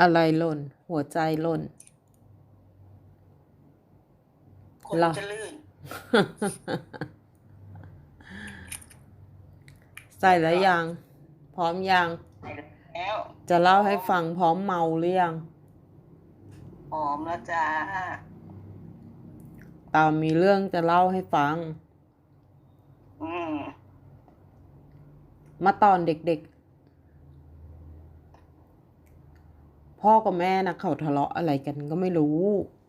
อะไรหล่น หัวใจหล่น คนเหรอ จะลื่น ใส่แล้วยัง พร้อมยังไปแล้วจะเล่าให้ฟังพร้อมเมาหรือยัง หอมแล้วจ้าตามมีเรื่องจะเล่าให้ฟัง อืม มาตอนเด็กๆ พ่อกับแม่นะเขาทะเลาะอะไรกันก็ไม่รู้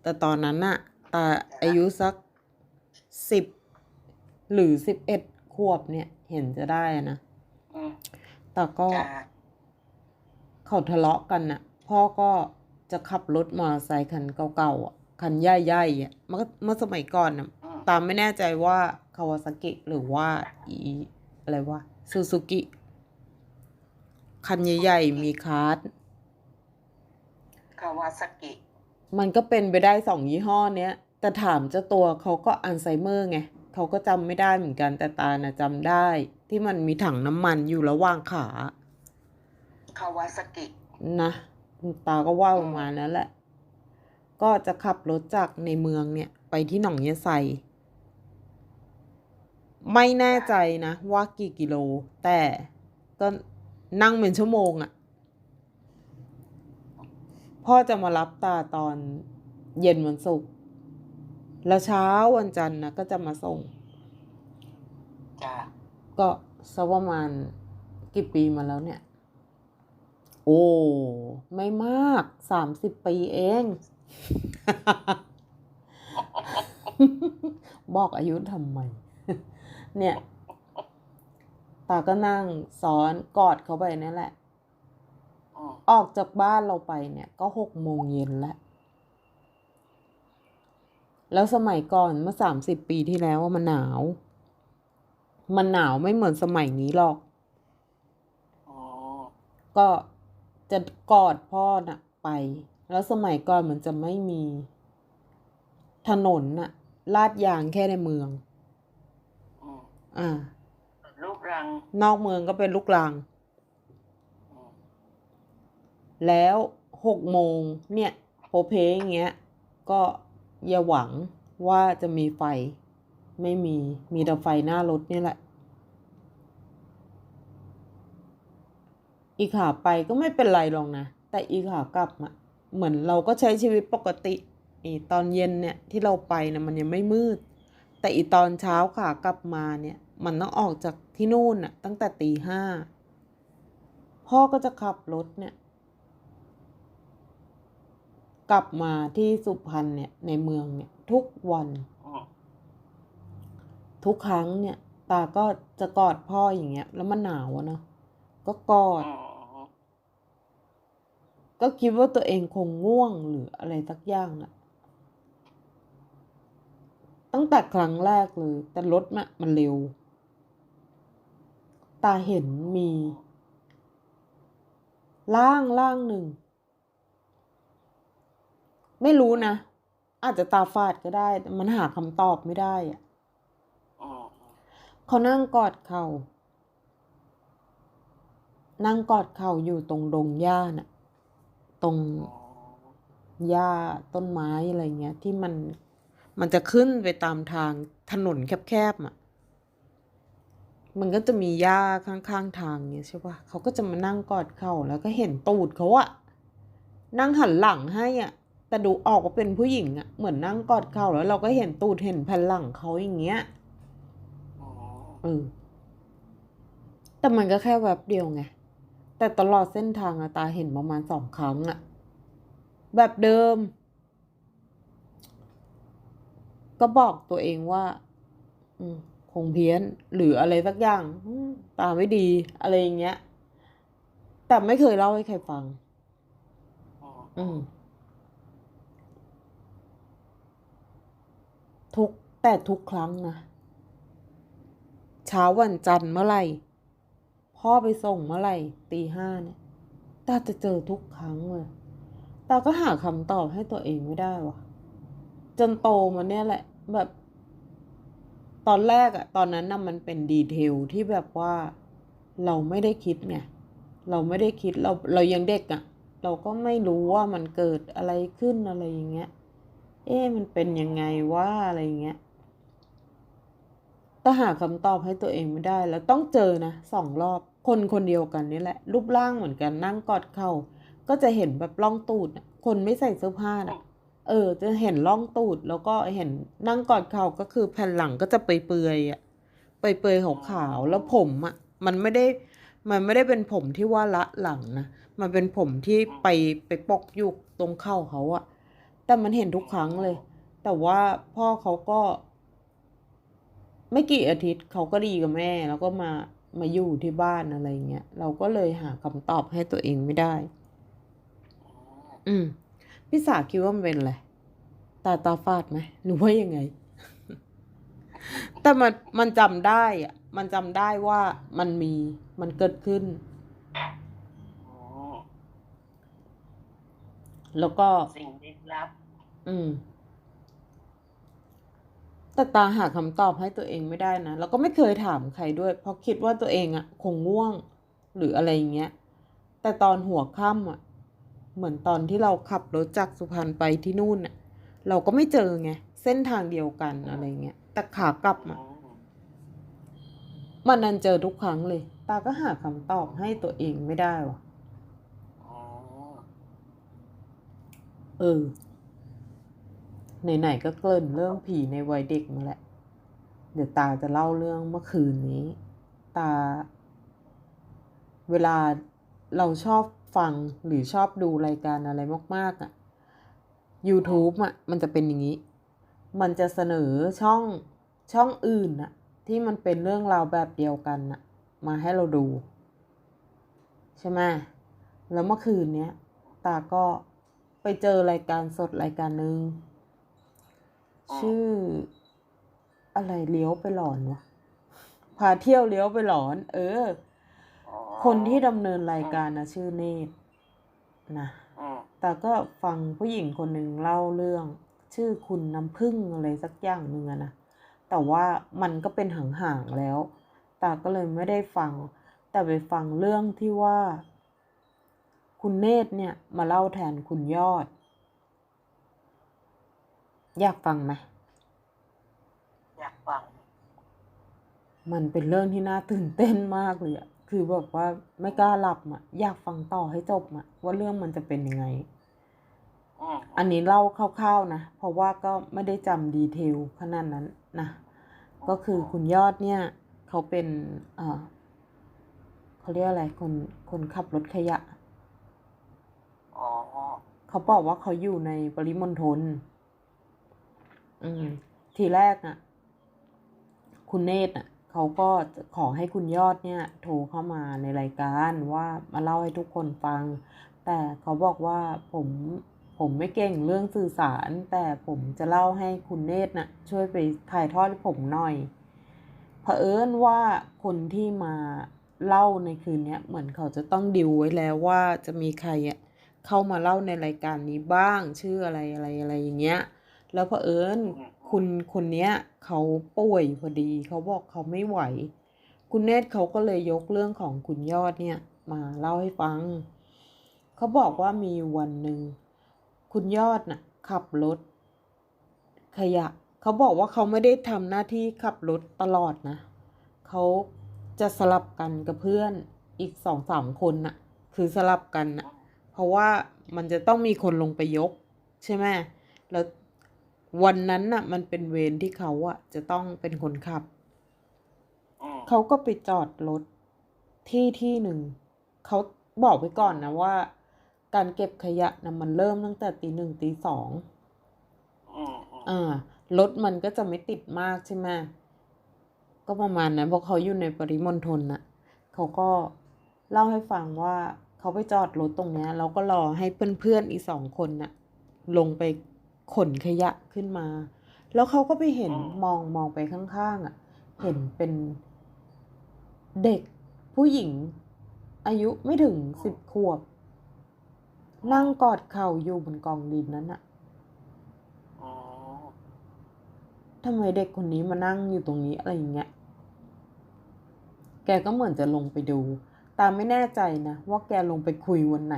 แต่ตอนนั้นน่ะ ตาอายุสักสิบหรือสิบเอ็ดขวบเนี่ย เห็นจะได้อะนะอืมแต่ก็จ้าเขาทะเลาะกันน่ะ พ่อก็จะขับรถมอเตอร์ไซค์คันเก่าๆอะ คันใหญ่ๆอะเมื่อเมื่อสมัยก่อนน่ะอืมตามไม่แน่ใจว่าคาวาซากิหรือว่าอีอะไรวะซูซูกิคันใหญ่ๆมีคาร์ด คาวาซากิ มันก็เป็นไปได้สองยี่ห้อเนี้ย แต่ถามเจ้าตัวเขาก็อัลไซเมอร์ไงเขาก็จำไม่ได้เหมือนกันแต่ตาน่ะจำได้ ที่มันมีถังน้ำมันอยู่ระหว่างขา คาวาซากิ นะตาก็ว่าประมาณนั้นแหละ ก็จะขับรถจากในเมืองเนี่ย ไปที่หนองยะไซไม่แน่ใจนะว่ากี่กิโล แต่ก็นั่งเป็นชั่วโมงอะ่ะ พ่อจะมารับตาตอนเย็นวันศุกร์แล้วเช้าวันจันทร์นะก็จะมาส่ง จ้าก็สักประมาณกี่ปีมาแล้วเนี่ย โอ้ไม่มากสามสิบปีเอง บอกอายุทำไม เนี่ย ตาก็นั่งซ้อนกอดเขาไปนี่แหละ อืมออกจากบ้านเราไปเนี่ยก็หกโมงเย็นแล้ว แล้วสมัยก่อนเมื่อสามสิบปีที่แล้วอะมันหนาว มันหนาวไม่เหมือนสมัยนี้หรอกอืมก็จะกอดพ่อน่ะไป แล้วสมัยก่อนมันจะไม่มี ถนนน่ะ ลาดยางแค่ในเมืองอืมอ่าลูกรัง นอกเมืองก็เป็นลูกรังอืม แล้วหกโมงเนี่ยโพเพอย่างเงี้ยก็อย่าหวังว่าจะมีไฟไม่มีมีแต่ไฟหน้ารถนี่แหละ อีขาไปก็ไม่เป็นไรหรอกนะ แต่อีขากลับอะเหมือนเราก็ใช้ชีวิตปกติอีตอนเย็นเนี่ยที่เราไปนะมันยังไม่มืด แต่อีตอนเช้าขากลับมาเนี่ย มันต้องออกจากที่นู่นอะตั้งแต่ตีห้าพ่อก็จะขับรถเนี่ย กลับมาที่สุพรรณเนี่ยในเมืองเนี่ยทุกวันอืมทุกครั้งเนี่ย ตาก็จะกอดพ่ออย่างเงี้ย แล้วมันหนาวอะเนาะก็กอดอืมก็คิดว่าตัวเองคงง่วงหรืออะไรสักอย่างอะตั้งแต่ครั้งแรกเลย แต่รถมันมันเร็ว ตาเห็นมีร่างร่างหนึ่ง ไม่รู้นะ อาจจะตาฝาดก็ได้ แต่มันหาคำตอบไม่ได้อะอืมเขานั่งกอดเข่านั่งกอดเข่าอยู่ตรงดงหญ้าน่ะ ตรงอืมหญ้าต้นไม้อะไรเงี้ย ที่มันมันจะขึ้นไปตามทางถนนแคบๆอะ มันก็จะมีหญ้าข้างๆทางเงี้ยใช่ปะเขาก็จะมานั่งกอดเข่าแล้วก็เห็นตูดเขาอะนั่งหันหลังให้อะ แต่ดูออกว่าเป็นผู้หญิงอะเหมือนนั่งกอดเข่าแล้วเราก็เห็นตูดเห็นแผ่นหลังเขาอย่างเงี้ยอืมเออแต่มันก็แค่แวบเดียวไง แต่ตลอดเส้นทางอะตาเห็นประมาณสองครั้งอะแบบเดิม ก็บอกตัวเองว่า อืมคงเพี้ยน หรืออะไรสักอย่างอืมตาไม่ดี อะไรอย่างเงี้ย แต่ไม่เคยเล่าให้ใครฟัง อืม อืม ทุกแต่ทุกครั้งนะ เช้าวันจันทร์เมื่อไหร่ พ่อไปส่งเมื่อไหร่ตีห้าเนี่ยตาจะเจอทุกครั้งเลยตาก็หาคำตอบให้ตัวเองไม่ได้วะจนโตมาเนี่ยแหละ แบบ ตอนแรกอะตอนนั้นน่ะมันเป็นดีเทลที่แบบว่า เราไม่ได้คิดไงเราไม่ได้คิดเราเรายังเด็กอะเราก็ไม่รู้ว่ามันเกิดอะไรขึ้นอะไรอย่างเงี้ย เอ๊ะมันเป็นยังไงว่าอะไรอย่างเงี้ยแต่หาคำตอบให้ตัวเองไม่ได้ แล้วต้องเจอนะสองรอบคนคนเดียวกันนี่แหละ รูปร่างเหมือนกันนั่งกอดเข่าก็จะเห็นแบบร่องตูดคนไม่ใส่เสื้อผ้าน่ะ เออ จะเห็นร่องตูดแล้วก็เห็นนั่งกอดเข่าก็คือแผ่นหลังก็จะเปื่อยๆอะเปื่อยๆขาวๆแล้วผมอะ มันไม่ได้มันไม่ได้เป็นผมที่ว่าละหลังนะ มันเป็นผมที่ไปไปปกยู่ตรงเข่าเขาอะ แต่มันเห็นทุกครั้งเลย แต่ว่าพ่อเขาก็ ไม่กี่อาทิตย์เขาก็ดีกับแม่ แล้วก็มามาอยู่ที่บ้านอะไรเงี้ยเราก็เลยหาคำตอบให้ตัวเองไม่ได้ อืมพี่สาคิดว่ามันเป็นอะไรตาตาฟาดไหมหรือว่ายังไง แต่มันมันจำได้อะมันจำได้ว่ามันมีมันเกิดขึ้น อ๋อ แล้วก็สิ่งลึกลับ อืม แต่ตาหาคำตอบให้ตัวเองไม่ได้นะ แล้วก็ไม่เคยถามใครด้วย เพราะคิดว่าตัวเองอะคงง่วง หรืออะไรอย่างเงี้ย แต่ตอนหัวค่ำอะเหมือนตอนที่เราขับรถจากสุพรรณไปที่นู่นอะเราก็ไม่เจอไง เส้นทางเดียวกันอะไรเงี้ย แต่ขากลับอ๋อะอมันนันเจอทุกครั้งเลย ตาก็หาคำตอบให้ตัวเองไม่ได้วะอ๋อ เออ ไหนๆก็เกริ่นเรื่องผีในวัยเด็กมาแหละเดี๋ยวตาจะเล่าเรื่องเมื่อคืนนี้ ตา เวลาเราชอบฟังหรือชอบดูรายการอะไรมาก ๆอะ่ะ YouTube อะ มันจะเป็นอย่างนี้ มันจะเสนอช่องช่องอื่นน่ะ ที่มันเป็นเรื่องราวแบบเดียวกันน่ะ มาให้เราดู ใช่ไหมแล้วเมื่อคืนเนี้ย ตาก็ ไปเจอรายการสดรายการหนึ่งชื่อ อะไรเลี้ยวไปหลอนวะพาเที่ยวเลี้ยวไปหลอน เอออ๋อคนที่ดำเนินรายการนะชื่อเนตรนะอืมแต่ก็ฟังผู้หญิงคนหนึ่งเล่าเรื่อง ชื่อคุณน้ำพึ่งอะไรสักอย่างหนึ่งอะนะแต่ว่ามันก็เป็นห่างๆแล้วตาก็เลยไม่ได้ฟัง แต่ไปฟังเรื่องที่ว่า คุณเนตรเนี่ยมาเล่าแทนคุณยอด อยากฟังไหมอยากฟัง มันเป็นเรื่องที่น่าตื่นเต้นมากเลยอะคือแบบว่าไม่กล้าหลับอะอยากฟังต่อให้จบอะว่าเรื่องมันจะเป็นยังไงอืมอันนี้เล่าคร่าวๆนะ เพราะว่าก็ไม่ได้จำดีเทลขนาดนั้นนะ ก็คือคุณยอดเนี่ย เขาเป็นเอ่อเขาเรียกอะไรคนคนขับรถขยะ อ๋อเขาบอกว่าเขาอยู่ในปริมณฑลอืม ทีแรกน่ะ คุณเนตรน่ะเขาก็จะขอให้คุณยอดเนี่ย โทรเข้ามาในรายการว่ามาเล่าให้ทุกคนฟัง แต่เขาบอกว่าผมผมไม่เก่งเรื่องสื่อสาร แต่ผมจะเล่าให้คุณเนตรน่ะ ช่วยไปถ่ายทอดให้ผมหน่อยเผอิญว่าคนที่มาเล่าในคืนเนี้ยเหมือนเขาจะต้องดิวไว้แล้วว่าจะมีใครอะ เข้ามาเล่าในรายการนี้บ้าง ชื่ออะไรอะไรอะไรอย่างเงี้ย แล้วเผอิญคุณคนเนี้ยเขาป่วยพอดีเขาบอกเขาไม่ไหว คุณเนตรเขาก็เลยยกเรื่องของคุณยอดเนี่ย มาเล่าให้ฟัง เขาบอกว่ามีอยู่วันหนึ่งคุณยอดน่ะ ขับรถ ขยะ เขาบอกว่าเขาไม่ได้ทำหน้าที่ขับรถตลอดนะเขาจะสลับกันกับเพื่อนอีกสองสามคนน่ะ คือสลับกันน่ะ เพราะว่ามันจะต้องมีคนลงไปยก ใช่ไหมแล้ววันนั้นน่ะ มันเป็นเวรที่เขาอะจะต้องเป็นคนขับอืมเขาก็ไปจอดรถที่ที่หนึ่ง เขาบอกไว้ก่อนนะว่า การเก็บขยะนะมันเริ่มตั้งแต่ตีหนึ่งตีสองอืมอืมอ่ารถมันก็จะไม่ติดมากใช่ไหมก็ประมาณนั้นเพราะเขาอยู่ในปริมณฑลน่ะ เขาก็เล่าให้ฟังว่า เขาไปจอดรถตรงเนี้ยแล้วก็รอให้เพื่อนๆอีกสองคนน่ะ ลงไปขนขยะขึ้นมา แล้วเขาก็ไปเห็นมองมองไปข้างๆอะ เห็นเป็นเด็กผู้หญิง อายุไม่ถึงสิบขวบ นั่งกอดเข่าอยู่บนกองดินนั้นอะอ๋อทำไมเด็กคนนี้มานั่งอยู่ตรงนี้อะไรอย่างเงี้ย แกก็เหมือนจะลงไปดู ตามไม่แน่ใจนะว่าแกลงไปคุยวันไหน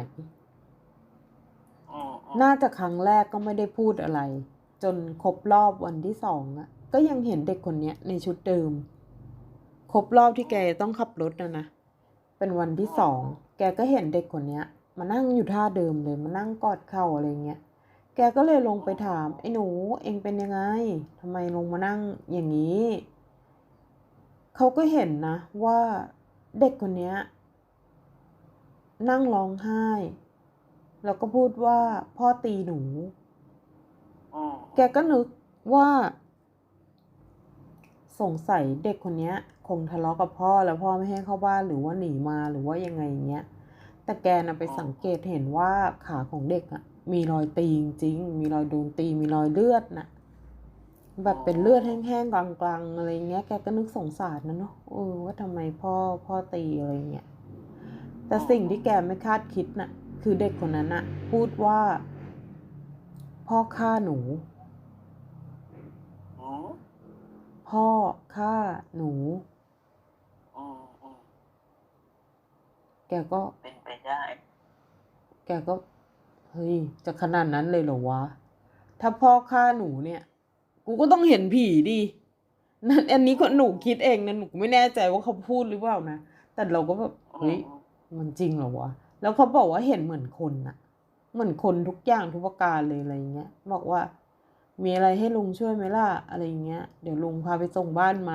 น่าจะครั้งแรกก็ไม่ได้พูดอะไร จนครบรอบวันที่สองอะก็ยังเห็นเด็กคนเนี้ยในชุดเดิม ครบรอบที่แกต้องขับรถนะนะ เป็นวันที่สอง แกก็เห็นเด็กคนเนี้ยมานั่งอยู่ท่าเดิมเลยมานั่งกอดเข่าอะไรเงี้ย แกก็เลยลงไปถาม ไอ้หนูเองเป็นยังไงทำไมลงมานั่งอย่างนี้ เขาก็เห็นนะว่าเด็กคนเนี้ย นั่งร้องไห้ แล้วก็พูดว่าพ่อตีหนูอืมแกก็นึกว่า สงสัยเด็กคนเนี้ยคงทะเลาะกับพ่อแล้วพ่อไม่ให้เข้าบ้านหรือว่าหนีมาหรือว่ายังไงอย่างเงี้ย แต่แกนะไปสังเกตเห็นว่าขาของเด็กอะมีรอยตีจริงๆมีรอยโดนตีมีรอยเลือดน่ะแบบเป็นเลือดแห้งๆกลางๆอะไรเงี้ย แกก็นึกสงสารนะเนาะเออว่าทำไมพ่อพ่อตีอะไรเงี้ย แต่สิ่งที่แกไม่คาดคิดน่ะ คือเด็กคนนั้นน่ะพูดว่า พ่อฆ่าหนูอืมพ่อฆ่าหนูอืมอืมแกก็ เป็นไปได้ แกก็ เฮ้ย จะขนาดนั้นเลยเหรอวะ ถ้าพ่อฆ่าหนูเนี่ย กูก็ต้องเห็นผีดินั่นอันนี้ก็หนูคิดเองนะหนูไม่แน่ใจว่าเขาพูดหรือเปล่านะ แต่เราก็แบบ เฮ้ย มันจริงเหรอวะ แล้วเขาบอกว่าเห็นเหมือนคนน่ะเหมือนคนทุกอย่างทุกประการเลยอะไรเงี้ย บอกว่า มีอะไรให้ลุงช่วยไหมล่ะอะไรเงี้ย เดี๋ยวลุงพาไปส่งบ้านไหม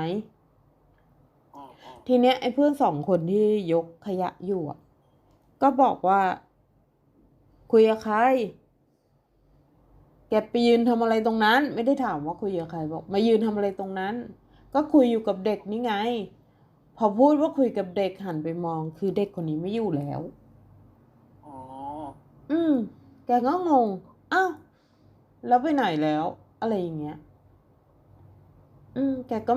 อืมอืมทีเนี้ยไอ้เพื่อนสองคนที่ยกขยะอยู่อะก็บอกว่า คุยกับใคร แกไปยืนทำอะไรตรงนั้น ไม่ได้ถามว่าคุยกับใครบอก มายืนทำอะไรตรงนั้น ก็คุยอยู่กับเด็กนี่ไง พอพูดว่าคุยกับเด็กหันไปมอง คือเด็กคนนี้ไม่อยู่แล้ว อ๋อ อืม แกก็งงอ้าวแล้วไปไหนแล้ว อะไรอย่างเงี้ย อืม แกก็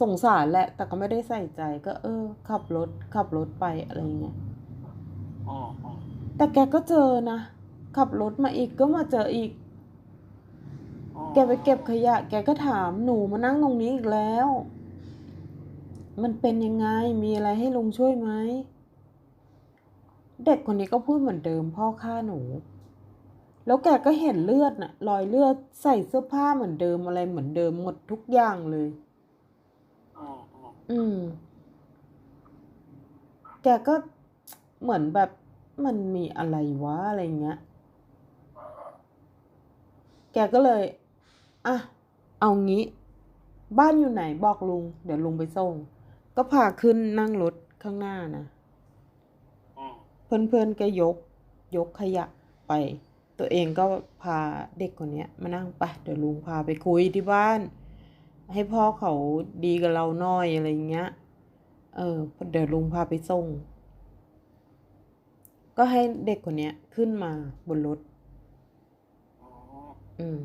สงสารแหละ แต่ก็ไม่ได้ใส่ใจก็ เออ ขับรถ ขับรถไปอะไรอย่างเงี้ยอืมอืมแต่แกก็เจอนะ ขับรถมาอีกก็มาเจออีกอืมแกไปเก็บขยะ แกก็ถามหนูมานั่งตรงนี้อีกแล้ว มันเป็นยังไง มีอะไรให้ลุงช่วยไหม เด็กคนนี้ก็พูดเหมือนเดิมพ่อฆ่าหนู แล้วแกก็เห็นเลือดน่ะ รอยเลือดใส่เสื้อผ้าเหมือนเดิมอะไรเหมือนเดิมหมดทุกอย่างเลยอืมอืมอืม แกก็เหมือนแบบมันมีอะไรวะอะไรเงี้ย แกก็เลย อะ เอางี้ บ้านอยู่ไหนบอกลุง เดี๋ยวลุงไปส่ง ก็พาขึ้นนั่งรถข้างหน้านะอืมเพื่อนๆก็ยก ยกขยะไป ตัวเองก็พาเด็กคนเนี้ยมานั่งไปะเดี๋ยวลุงพาไปคุยที่บ้าน ให้พ่อเขาดีกับเราหน่อยอะไรเงี้ย เออเดี๋ยวลุงพาไปส่ง ก็ให้เด็กคนเนี้ยขึ้นมาบนรถอืมอืม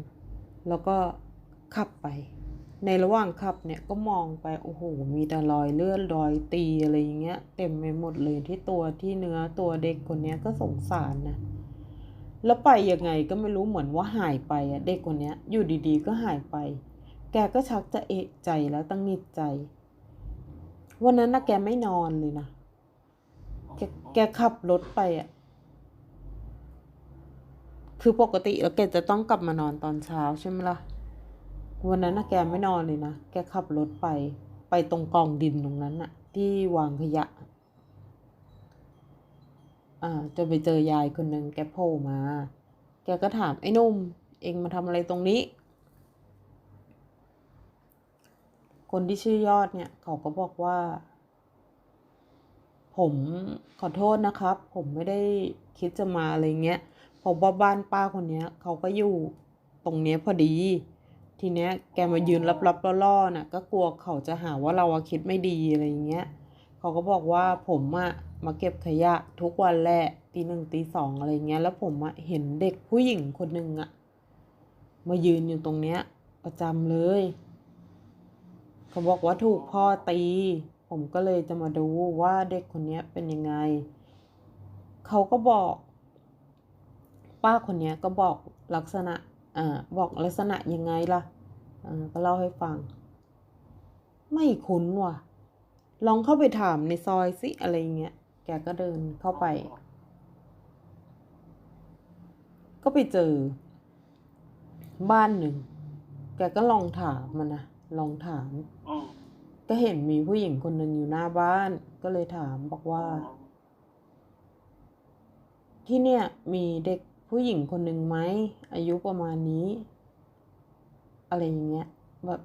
แล้วก็ขับไป ในระหว่างขับเนี่ยก็มองไปโอ้โห มีแต่รอยเลือดรอยตีอะไรอย่างเงี้ย เต็มไปหมดเลยที่ตัวที่เนื้อตัวเด็กคนนี้ก็สงสารนะ แล้วไปยังไงก็ไม่รู้เหมือนว่าหายไปอะเด็กคนนี้อยู่ดีๆ ก็หายไป แกก็ชักจะเอะใจแล้วตั้งนิดใจ วันนั้นนะแกไม่นอนเลยนะ แกแกขับรถไปอะคือปกติแล้วแกจะต้องกลับมานอนตอนเช้าใช่ไหมล่ะ วันนั้นนะแกไม่นอนเลยนะ แกขับรถไป ไปตรงกองดินตรงนั้นน่ะที่วางขยะ อ่าจนไปเจอยายคนหนึ่งแกโผล่มา แกก็ถามไอ้นุ่ม เองมาทำอะไรตรงนี้ คนที่ชื่อยอดเนี่ย เขาก็บอกว่า ผมขอโทษนะครับ ผมไม่ได้คิดจะมาอะไรเงี้ยเพราะว่าบ้านป้าคนเนี้ย เขาก็อยู่ตรงเนี้ยพอดี ทีเนี้ยแกมายืนรับๆล่อๆน่ะก็กลัวเขาจะหาว่าเราคิดไม่ดีอะไรเงี้ยเขาก็บอกว่าผมอะมาเก็บขยะทุกวันแหละตีหนึ่งตีสองอะไรเงี้ย แล้วผมอะเห็นเด็กผู้หญิงคนหนึ่งอะมายืนอยู่ตรงเนี้ย ประจำเลย เขาบอกว่าถูกพ่อตี ผมก็เลยจะมาดูว่าเด็กคนเนี้ยเป็นยังไง เขาก็บอก ป้าคนเนี้ยก็บอกลักษณะ อ่าบอกลักษณะยังไงล่ะอ่าก็เล่าให้ฟัง ไม่คุ้นว่ะ ลองเข้าไปถามในซอยสิอะไรเงี้ย แกก็เดินเข้าไป ก็ไปเจอ บ้านหนึ่ง แกก็ลองถามมันนะลองถามอืมก็เห็นมีผู้หญิงคนหนึ่งอยู่หน้าบ้าน ก็เลยถามบอกว่า ที่เนี่ยมีเด็ก ผู้หญิงคนหนึ่งไหมอายุประมาณนี้ อะไรอย่างเงี้ยแบบ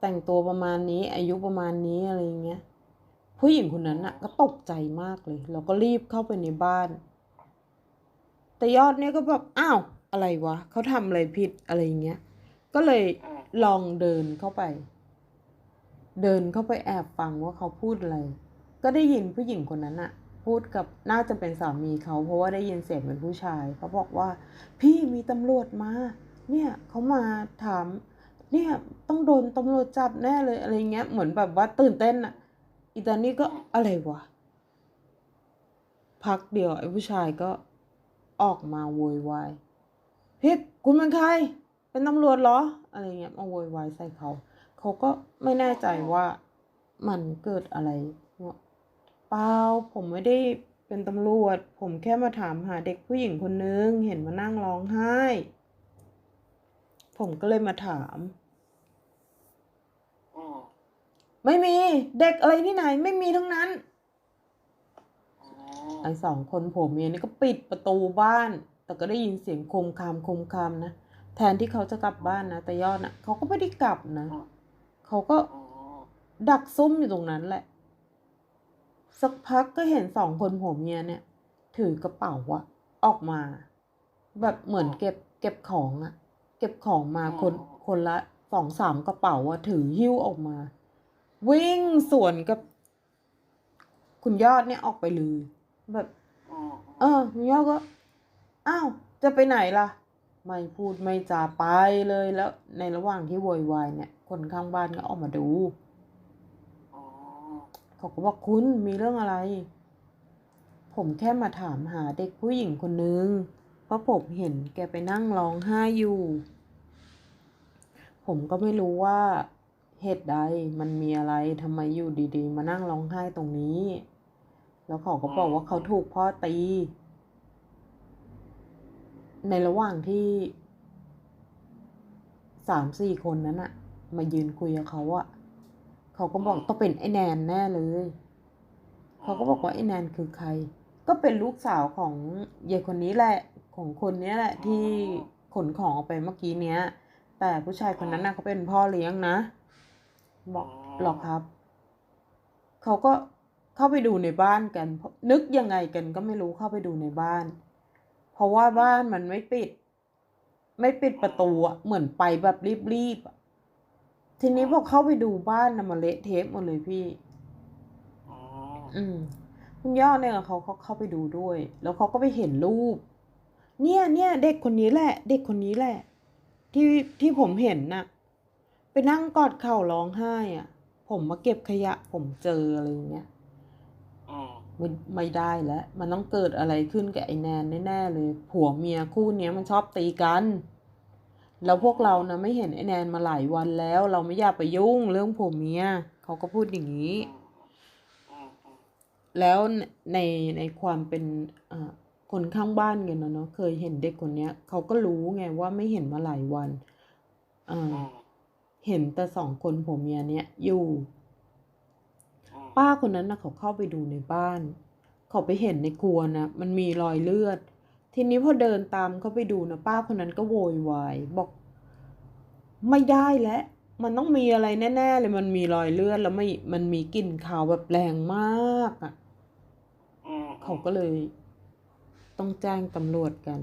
แต่งตัวประมาณนี้ อายุประมาณนี้อะไรอย่างเงี้ยผู้หญิงคนนั้นน่ะก็ตกใจมากเลยแล้วก็รีบเข้าไปในบ้าน แต่ยอดเนี่ยก็แบบอ้าวอะไรวะเขาทำอะไรผิดอะไรอย่างเงี้ยก็เลยลองเดินเข้าไป เดินเข้าไปแอบฟังว่าเขาพูดอะไร ก็ได้ยินผู้หญิงคนนั้นอะ พูดกับน่าจะเป็นสามีเขาเพราะว่าได้ยินเสียงเป็นผู้ชายเขาบอกว่า พี่มีตำรวจมา เนี่ยเขามาถาม เนี่ยต้องโดนตำรวจจับแน่เลยอะไรเงี้ยเหมือนแบบว่าตื่นเต้นอะอีตานี่ก็อะไรวะพักเดียวไอ้ผู้ชายก็ออกมาโวยวายพี่คุณเป็นใคร เป็นตำรวจเหรอ อะไรเงี้ยมาโวยวายใส่เขา เขาก็ไม่แน่ใจว่ามันเกิดอะไร ปล่าผมไม่ได้เป็นตำรวจ ผมแค่มาถามหาเด็กผู้หญิงคนนึง เห็นมานั่งร้องไห้ ผมก็เลยมาถามอืมไม่มี เด็กอะไรที่ไหน ไม่มีทั้งนั้นอืมไอ้สองคนผัวเมียนี่ก็ปิดประตูบ้าน แต่ก็ได้ยินเสียงโคมคามโคมคามนะ แทนที่เขาจะกลับบ้านนะ แต่ยอดนะเขาก็ไม่ได้กลับนะ เขาก็อืมดักซุ่มอยู่ตรงนั้นแหละ สักพักก็เห็นสองคนผัวเมียเนี่ย ถือกระเป๋าอะออกมา แบบเหมือนเก็บเก็บของอะเก็บของมาคนคนละสองสามกระเป๋าอะถือหิ้วออกมา วิ่งสวนกับ คุณยอดเนี่ยออกไปเลยแบบอืมเออคุณยอดก็อ้าวจะไปไหนล่ะ ไม่พูดไม่จาไปเลยแล้ว ในระหว่างที่โวยวายเนี่ย คนข้างบ้านก็ออกมาดูอืม เขาก็บอกคุณมีเรื่องอะไร ผมแค่มาถามหาเด็กผู้หญิงคนนึง เพราะผมเห็นแกไปนั่งร้องไห้อยู่ ผมก็ไม่รู้ว่าเหตุใดมันมีอะไรทำไมอยู่ดีๆ มานั่งร้องไห้ตรงนี้ แล้วเขาก็บอกว่าเขาถูกพ่อตี ในระหว่างที่สามสี่คนนั้นอะมายืนคุยกับเขาอะ เขาก็บอกต้องเป็นไอ้แนนแน่เลย เขาก็บอกว่าไอ้แนนคือใคร ก็เป็นลูกสาวของยายคนนี้แหละ ของคนเนี้ยแหละ ที่ขนของออกไปเมื่อกี้เนี้ย แต่ผู้ชายคนนั้นน่ะเขาเป็นพ่อเลี้ยงนะ บอกหรอกครับ เขาก็เข้าไปดูในบ้านกันเพราะนึกยังไงกันก็ไม่รู้เข้าไปดูในบ้าน เพราะว่าบ้านมันไม่ปิด ไม่ปิดประตูอะเหมือนไปแบบรีบๆอะ ทีนี้พอเข้าไปดูบ้านนะมันเละเทะหมดเลยพี่อืมอืม คุณย่อเนี่ยเขาเขาเข้าไปดูด้วย แล้วเขาก็ไปเห็นรูป เนี่ยเนี่ยเด็กคนนี้แหละ เด็กคนนี้แหละ ที่ที่ผมเห็นน่ะ ไปนั่งกอดเข่าร้องไห้อะ ผมมาเก็บขยะ ผมเจออะไรอย่างเงี้ยอืมไม่ไม่ได้แล้ว มันต้องเกิดอะไรขึ้นกับไอ้แนนแน่ๆเลย ผัวเมียคู่เนี้ยมันชอบตีกัน แล้วพวกเรานะไม่เห็นไอ้แนนมาหลายวันแล้ว เราไม่อยากไปยุ่งเรื่องผัวเมียเขาก็พูดอย่างนี้ แล้วในในความเป็นอ่าคนข้างบ้านกันนะเนาะเคยเห็นเด็กคนเนี้ยเขาก็รู้ไงว่าไม่เห็นมาหลายวันอ่าเห็นแต่สองคนผัวเมียเนี้ยอยู่ ป้าคนนั้นนะเขาเข้าไปดูในบ้าน เขาไปเห็นในครัวนะมันมีรอยเลือด ทีนี้พอเดินตามเขาไปดูนะป้าคนนั้นก็โวยวายบอก ไม่ได้แล้วมันต้องมีอะไรแน่ๆเลยมันมีรอยเลือดแล้วไม่มันมีกลิ่นคาวแบบแรงมากอะเขาก็เลย ต้องแจ้งตำรวจกัน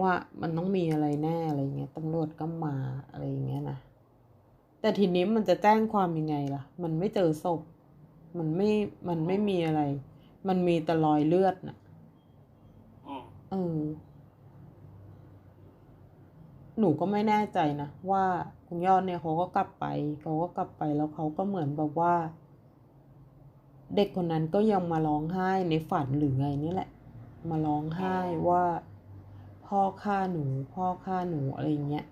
ว่ามันต้องมีอะไรแน่อะไรเงี้ยตำรวจก็มาอะไรเงี้ยนะแต่ทีนี้มันจะแจ้งความยังไงล่ะ มันไม่เจอศพ มันไม่มันไม่มีอะไร มันมีแต่รอยเลือดน่ะ เออ หนูก็ไม่แน่ใจนะว่าคุณยอดเนี่ยเขาก็กลับไปเขาก็กลับไปแล้วเขาก็เหมือนแบบว่า เด็กคนนั้นก็ยังมาร้องไห้ในฝันหรือไงนี่แหละ มาร้องไห้ว่า พ่อฆ่าหนู พ่อฆ่าหนูอะไรอย่างเงี้ย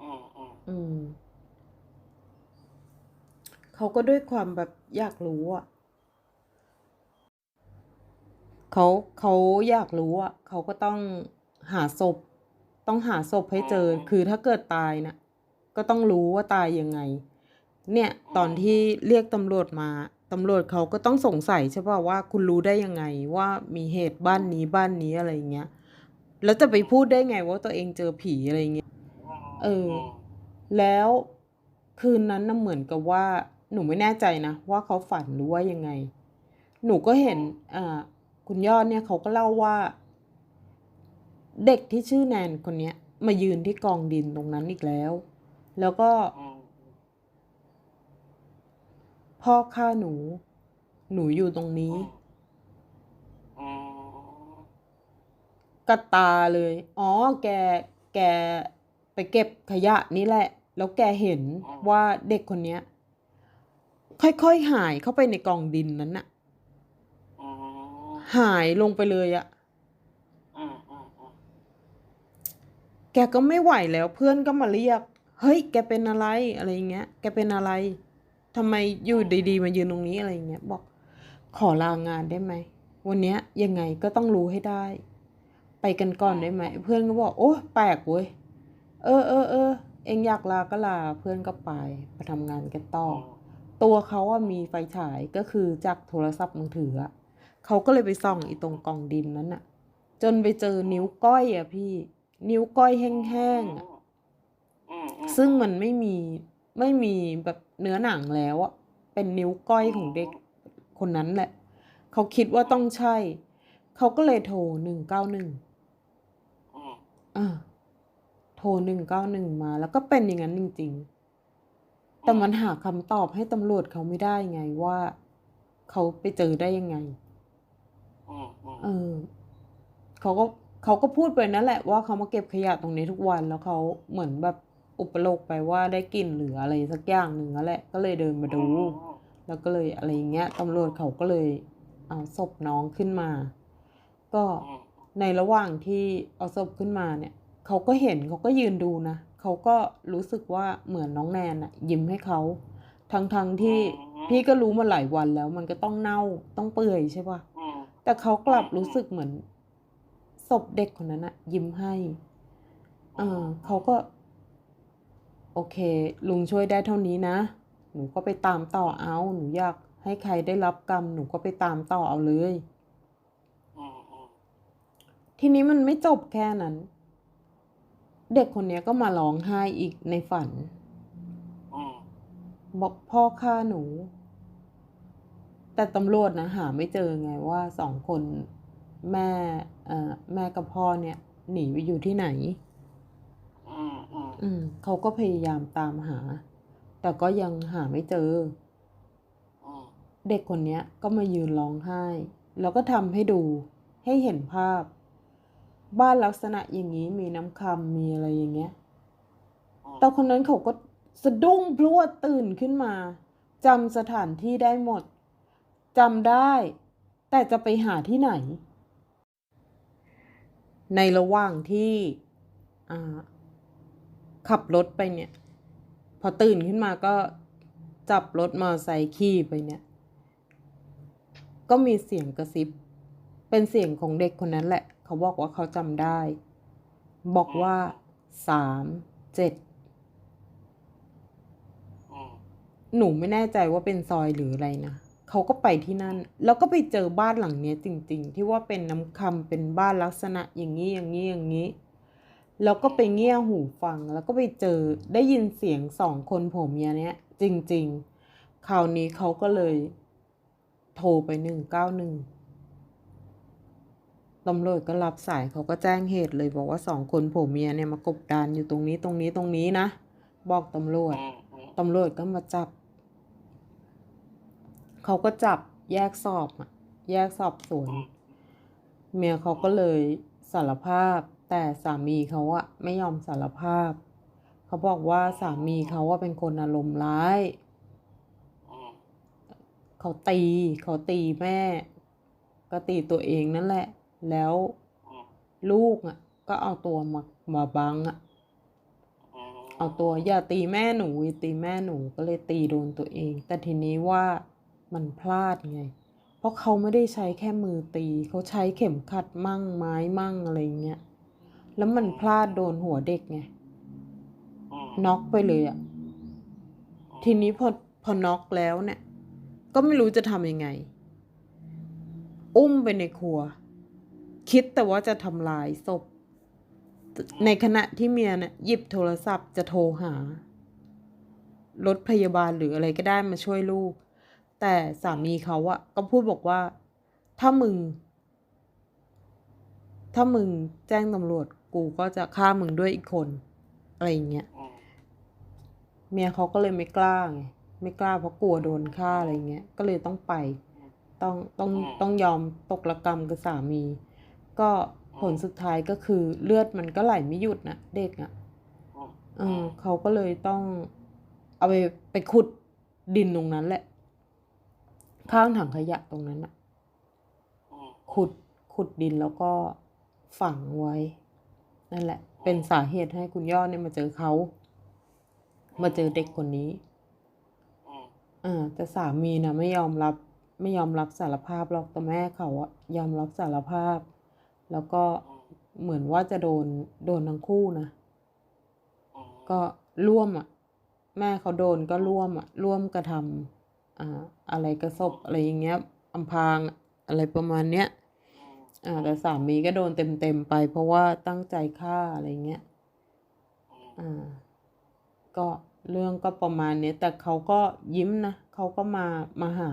อืมอืมอืมเขาก็ด้วยความแบบอยากรู้อะ เขาเขาอยากรู้อะเขาก็ต้องหาศพ ต้องหาศพให้เจอ คือถ้าเกิดตายน่ะก็ต้องรู้ว่าตายยังไง เนี่ยตอนที่เรียกตำรวจมาตำรวจเขาก็ต้องสงสัยใช่ป่ะว่าคุณรู้ได้ยังไงว่ามีเหตุบ้านนี้บ้านนี้อะไรเงี้ยแล้วจะไปพูดได้ไงว่าตัวเองเจอผีอะไรเงี้ยเออ แล้วคืนนั้นน่ะเหมือนกับว่า หนูไม่แน่ใจนะว่าเขาฝันหรือว่ายังไง หนูก็เห็นอ่า คุณยอดเนี่ยเขาก็เล่าว่า เด็กที่ชื่อแนนคนเนี้ย มายืนที่กองดินตรงนั้นอีกแล้ว แล้วก็ พ่อฆ่าหนู หนูอยู่ตรงนี้กระตาเลย อ๋อ แก แกไปเก็บขยะนี่แหละ แล้วแกเห็นว่าเด็กคนเนี้ย ค่อยๆหายเข้าไปในกองดินนั้นน่ะ หายลงไปเลยอะอืมอืมอืมแกก็ไม่ไหวแล้วเพื่อนก็มาเรียก เฮ้ย แกเป็นอะไรอะไรอย่างเงี้ย แกเป็นอะไรทำไมอยู่ดีๆมายืนตรงนี้อะไรอย่างเงี้ย บอก ขอลางานได้ไหม วันเนี้ยยังไงก็ต้องรู้ให้ได้ ไปกันก่อนได้ไหม เพื่อนก็บอก โอ้แปลกเว้ย เออเออเออ เองอยากลาก็ลา เพื่อนก็ไปไปทำงานกันต่อ ตัวเขาอะมีไฟฉายก็คือจากโทรศัพท์มือถืออะ เขาก็เลยไปส่องอีตรงกองดินนั้นอะจนไปเจอนิ้วก้อยอะพี่ นิ้วก้อยแห้งๆอะอืมอืมซึ่งมันไม่มีไม่มีแบบเนื้อหนังแล้วอะเป็นนิ้วก้อยของเด็กคนนั้นแหละ เขาคิดว่าต้องใช่ เขาก็เลยโทรหนึ่งเก้าหนึ่งอืมอ่าโทรหนึ่งเก้าหนึ่งมา แล้วก็เป็นอย่างนั้นจริง ๆ แต่มันหาคำตอบให้ตำรวจเขาไม่ได้ไงว่า เขาไปเจอได้ยังไงอืมอืม เออเขาก็เขาก็พูดไปนั่นแหละว่าเขามาเก็บขยะตรงนี้ทุกวันแล้วเขาเหมือนแบบอุปโลกไปว่าได้กลิ่นหรืออะไรสักอย่างหนึ่งนั่นแหละ ก็เลยเดินมาดู แล้วก็เลยอะไรอย่างเงี้ยตำรวจเขาก็เลยเอาศพน้องขึ้นมา ก็อืมในระหว่างที่เอาศพขึ้นมาเนี่ยเขาก็เห็นเขาก็ยืนดูนะเขาก็รู้สึกว่าเหมือนน้องแนนอะยิ้มให้เขาทั้งๆทที่พี่ก็รู้มาหลายวันแล้ว มันก็ต้องเน่าต้องเปื่อยใช่ปะอืม แต่เขากลับรู้สึกเหมือนศพเด็กคนนั้นอะยิ้มให้เออเขาก็ โอเค ลุงช่วยได้เท่านี้นะ หนูก็ไปตามต่อเอา หนูอยากให้ใครได้รับกรรม หนูก็ไปตามต่อเอาเลยอืมอืมทีนี้มันไม่จบแค่นั้น เด็กคนเนี้ยก็มาร้องไห้อีกในฝันอืมบอกพ่อฆ่าหนู แต่ตำรวจนะหาไม่เจอไงว่าสองคนแม่เอ่อแม่กับพ่อเนี่ย หนีไปอยู่ที่ไหนอืมอืมอืมเขาก็พยายามตามหา แต่ก็ยังหาไม่เจออืมเด็กคนเนี้ยก็มายืนร้องไห้ แล้วก็ทำให้ดูให้เห็นภาพ บ้านลักษณะอย่างนี้มีน้ำคำมีอะไรอย่างเงี้ยแต่คนนั้นเขาก็สะดุ้งพรวดตื่นขึ้นมาจำสถานที่ได้หมด จำได้ แต่จะไปหาที่ไหน ในระหว่างที่อ่าขับรถไปเนี่ย พอตื่นขึ้นมาก็จับรถมอเตอร์ไซค์ขี่ไปเนี่ย ก็มีเสียงกระซิบ เป็นเสียงของเด็กคนนั้นแหละ เขาบอกว่าเขาจำได้ บอกว่าสามเจ็ดอืมหนูไม่แน่ใจว่าเป็นซอยหรืออะไรนะ เขาก็ไปที่นั่น แล้วก็ไปเจอบ้านหลังเนี้ยจริง ๆ ที่ว่าเป็นน้ำคำเป็นบ้านลักษณะอย่างนี้อย่างนี้อย่างนี้ แล้วก็ไปเงี่ยหูฟัง แล้วก็ไปเจอได้ยินเสียงสองคนผัวเมียเนี้ย จริง ๆ คราวนี้เขาก็เลย โทรไปหนึ่งเก้าหนึ่งตำรวจก็รับสายเขาก็แจ้งเหตุเลยบอกว่าสองคนผัวเมียเนี่ยมากบดานอยู่ตรงนี้ตรงนี้ตรงนี้นะ บอกตำรวจอืมอืมตำรวจก็มาจับ เขาก็จับแยกสอบอะแยกสอบสวน เมียเขาก็เลยสารภาพ แต่สามีเขาอะไม่ยอมสารภาพ เขาบอกว่าสามีเขาว่าเป็นคนอารมณ์ร้ายอืมเขาตีเขาตีแม่ ก็ตีตัวเองนั่นแหละ แล้วอืมลูกอะก็เอาตัวมามาบังอะอืมเอาตัวอย่าตีแม่หนูอย่าตีแม่หนูก็เลยตีโดนตัวเอง แต่ทีนี้ว่า มันพลาดไง เพราะเขาไม่ได้ใช้แค่มือตี เขาใช้เข็มขัดมั่งไม้มั่งอะไรเงี้ย แล้วมันพลาดโดนหัวเด็กไงอืมน็อกไปเลยอะทีนี้พอพอน็อกแล้วเนี่ย ก็ไม่รู้จะทำยังไง อุ้มไปในครัว คิดแต่ว่าจะทำลายศพ ในขณะที่เมียเนี่ยหยิบโทรศัพท์จะโทรหารถพยาบาลหรืออะไรก็ได้มาช่วยลูก แต่สามีเขาอะก็พูดบอกว่า ถ้ามึง ถ้ามึงแจ้งตำรวจกูก็จะฆ่ามึงด้วยอีกคน อะไรอย่างเงี้ยอืมเมียเขาก็เลยไม่กล้าไงไม่กล้าเพราะกลัวโดนฆ่าอะไรเงี้ยก็เลยต้องไป ต้องต้องต้องยอมตกระกรรมกับสามี ก็ผลสุดท้ายก็คือเลือดมันก็ไหลไม่หยุดนะเด็กอะ่ะอืมเออเขาก็เลยต้อง เอาไปไปขุดดินตรงนั้นแหละ ข้างถังขยะตรงนั้นอะอืมขุดขุดดินแล้วก็ฝังไว้ นั่นแหละ เป็นสาเหตุให้คุณยอดเนี่ยมาเจอเขา มาเจอเด็กคนนี้อืมอ่าแต่สามีนะไม่ยอมรับ ไม่ยอมรับสารภาพหรอกแต่แม่เขาอะยอมรับสารภาพ แล้วก็อืมเหมือนว่าจะโดนโดนทั้งคู่นะอืมก็ร่วมอะแม่เขาโดนก็ร่วมอะร่วมกระทำอ่า อะไรกระศพอะไรอย่างเงี้ยอำพรางอะไรประมาณเนี้ยอืมอ่าแต่สามีก็โดนเต็มเต็มๆไป เพราะว่าตั้งใจฆ่าอะไรเงี้ยอืมอ่าก็เรื่องก็ประมาณเนี้ยแต่เขาก็ยิ้มนะเขาก็มามาหา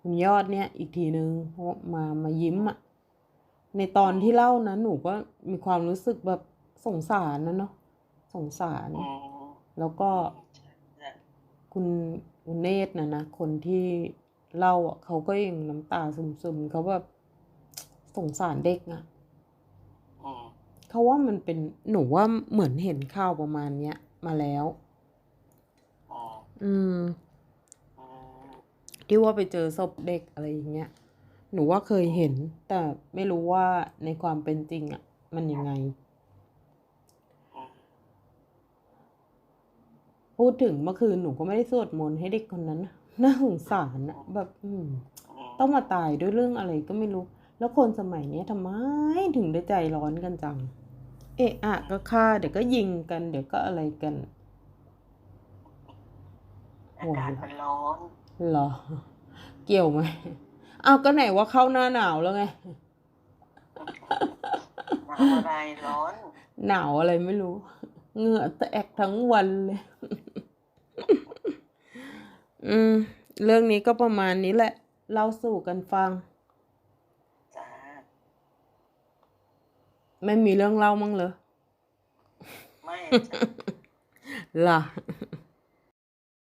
คุณยอดเนี่ยอีกทีนึงเพราะมามายิ้มอะในตอนที่เล่านะหนูก็มีความรู้สึกแบบสงสารนะเนาะสงสารอืมแล้วก็ใช่ใช่คุณ คุณเนตรนะนะคนที่เล่าอะเขาก็ยังน้ำตาซึมๆเขาแบบสงสารเด็กอะอืมเขาว่ามันเป็นหนูว่าเหมือนเห็นข่าวประมาณเนี้ยมาแล้วอืมอืมอืมที่ว่าไปเจอศพเด็กอะไรอย่างเงี้ยหนูว่าเคยเห็น แต่ไม่รู้ว่าในความเป็นจริงอะ มันยังไง อืม พูดถึงเมื่อคืนหนูก็ไม่ได้สวดมนต์ให้เด็กคนนั้นนะน่าสงสารอะแบบอืมอืมต้องมาตายด้วยเรื่องอะไรก็ไม่รู้ แล้วคนสมัยเนี้ยทำไมถึงได้ใจร้อนกันจัง เอะอะก็ฆ่าเดี๋ยวก็ยิงกัน เดี๋ยวก็อะไรกันอากาศมันร้อนเหรอ เกี่ยวไหมอ้าวก็ไหนว่าเข้าหน้าหนาวแล้วไง หนาวอะไรร้อน หนาวอะไรไม่รู้ เหงื่อแตกทั้งวันเลยอืม เรื่องนี้ก็ประมาณนี้แหละ เล่าสู่กันฟังจ้าไม่มีเรื่องเล่ามั้งเหรอ ไม่จ้ะล่ะ